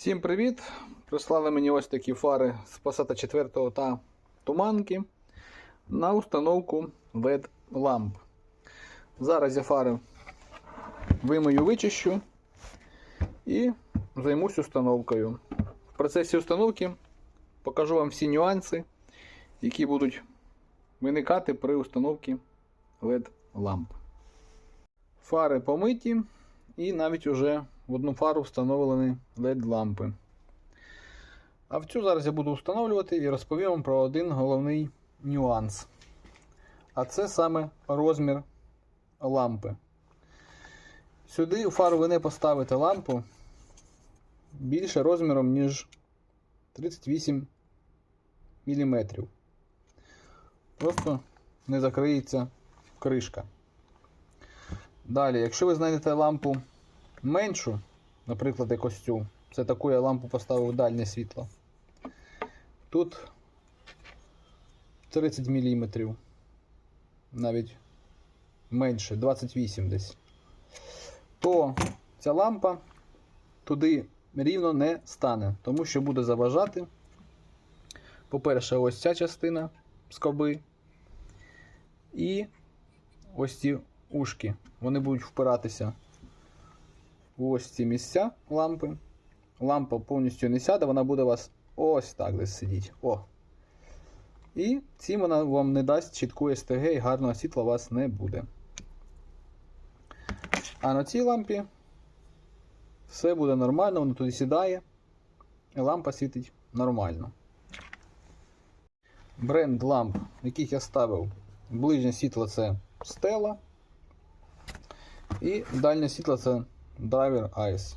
Всім привіт! Прислали мені ось такі фари з Passat 4 та туманки на установку LED ламп. Зараз я фари вимию, вичищу і займусь установкою. В процесі установки покажу вам всі нюанси, які будуть виникати при установці LED ламп. Фари помиті і навіть уже в одну фару встановлені LED лампи. А в цю зараз я буду встановлювати і розповім вам про один головний нюанс. А це саме розмір лампи. Сюди у фару ви не поставите лампу більше розміром, ніж 38 мм. Просто не закриється кришка. Далі, якщо ви знайдете лампу меншу, наприклад, як ось цю, це таку я лампу поставив дальнє світло. Тут 30 мм, навіть менше, 28 десь, то ця лампа туди рівно не стане, тому що буде заважати. По-перше, ось ця частина скоби і ось ці ушки. Вони будуть впиратися ось ці місця лампи. Лампа повністю не сяде, вона буде у вас ось так десь сидіти. О. І цим вона вам не дасть чітку СТГ і гарного світла у вас не буде. А на цій лампі все буде нормально, воно туди сідає, і лампа світить нормально. Бренд ламп, яких я ставив, ближнє світло це Stella. І дальнє світло це Driver Eyes.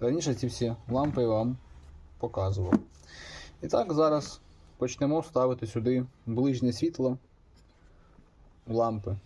Раніше ці всі лампи вам показував. І так, зараз почнемо ставити сюди ближнє світло лампи.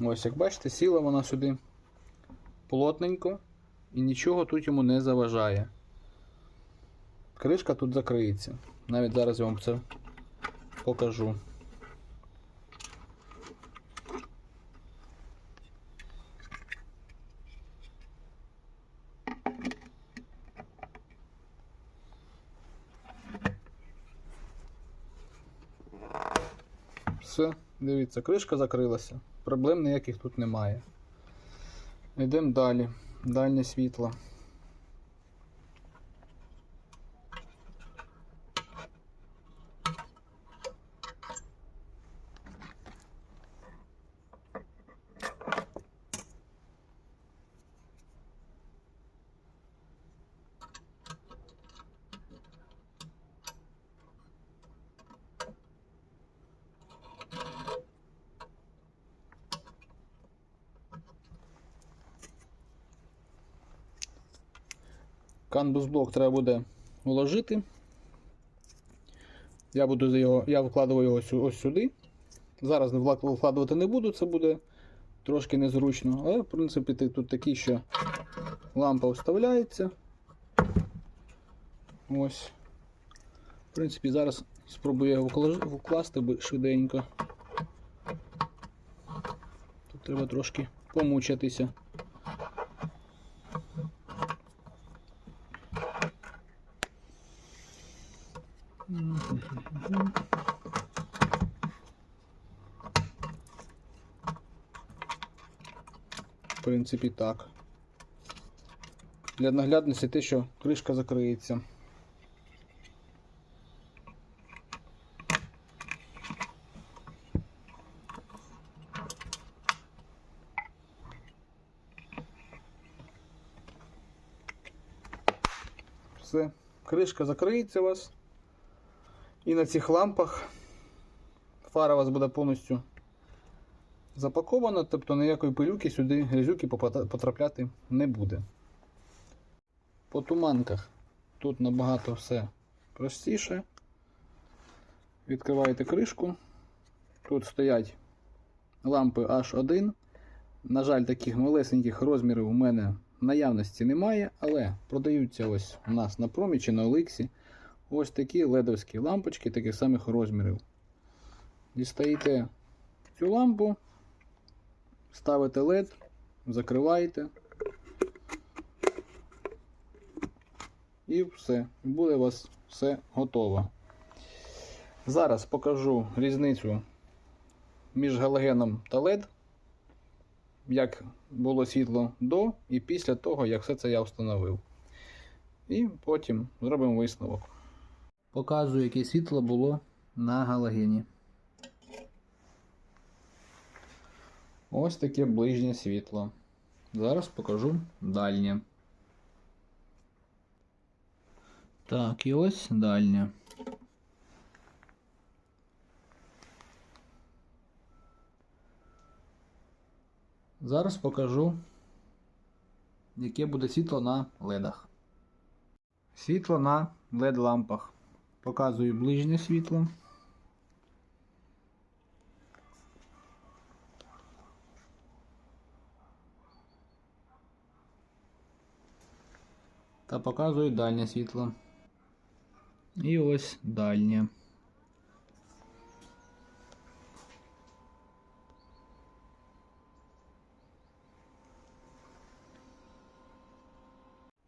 Ось, як бачите, сіла вона сюди плотненько і нічого тут йому не заважає. Кришка тут закриється. Навіть зараз я вам це покажу. Все, дивіться, кришка закрилася. Проблем ніяких тут немає. Йдемо далі. Дальнє світло. Канбус-блок треба буде вложити. Я буду його, я вкладаю його сю- ось сюди. Зараз вкладувати не буду, це буде трошки незручно. Але, в принципі, тут такий, що лампа вставляється. Ось. В принципі, зараз спробую його вкласти швиденько. Тут треба трошки помучатися. В принципі, так. Для наглядності те, що кришка закриється. Все, кришка закриється у вас. І на цих лампах фара у вас буде повністю запакована, тобто ніякої пилюки сюди грязюки потрапляти не буде. По туманках тут набагато все простіше. Відкриваєте кришку. Тут стоять лампи H1. На жаль, таких малесеньких розмірів у мене наявності немає, але продаються ось у нас на промі чи на Оликсі ось такі ледовські лампочки таких самих розмірів. Дістаєте цю лампу, ставите LED, закриваєте. І все. Буде у вас все готово. Зараз покажу різницю між галогеном та LED, як було світло до і після того, як все це я встановив. І потім зробимо висновок. Показую, яке світло було на галогені. Ось таке ближнє світло. Зараз покажу дальнє. Так, і ось дальнє. Зараз покажу, яке буде світло на ледах. Світло на LED лампах. Показую ближнє світло. Та показую дальнє світло. І ось дальнє.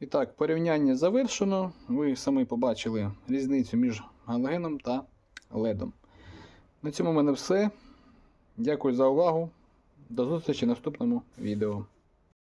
І так, порівняння завершено. Ви самі побачили різницю між галогеном та ледом. На цьому в мене все. Дякую за увагу. До зустрічі в наступному відео.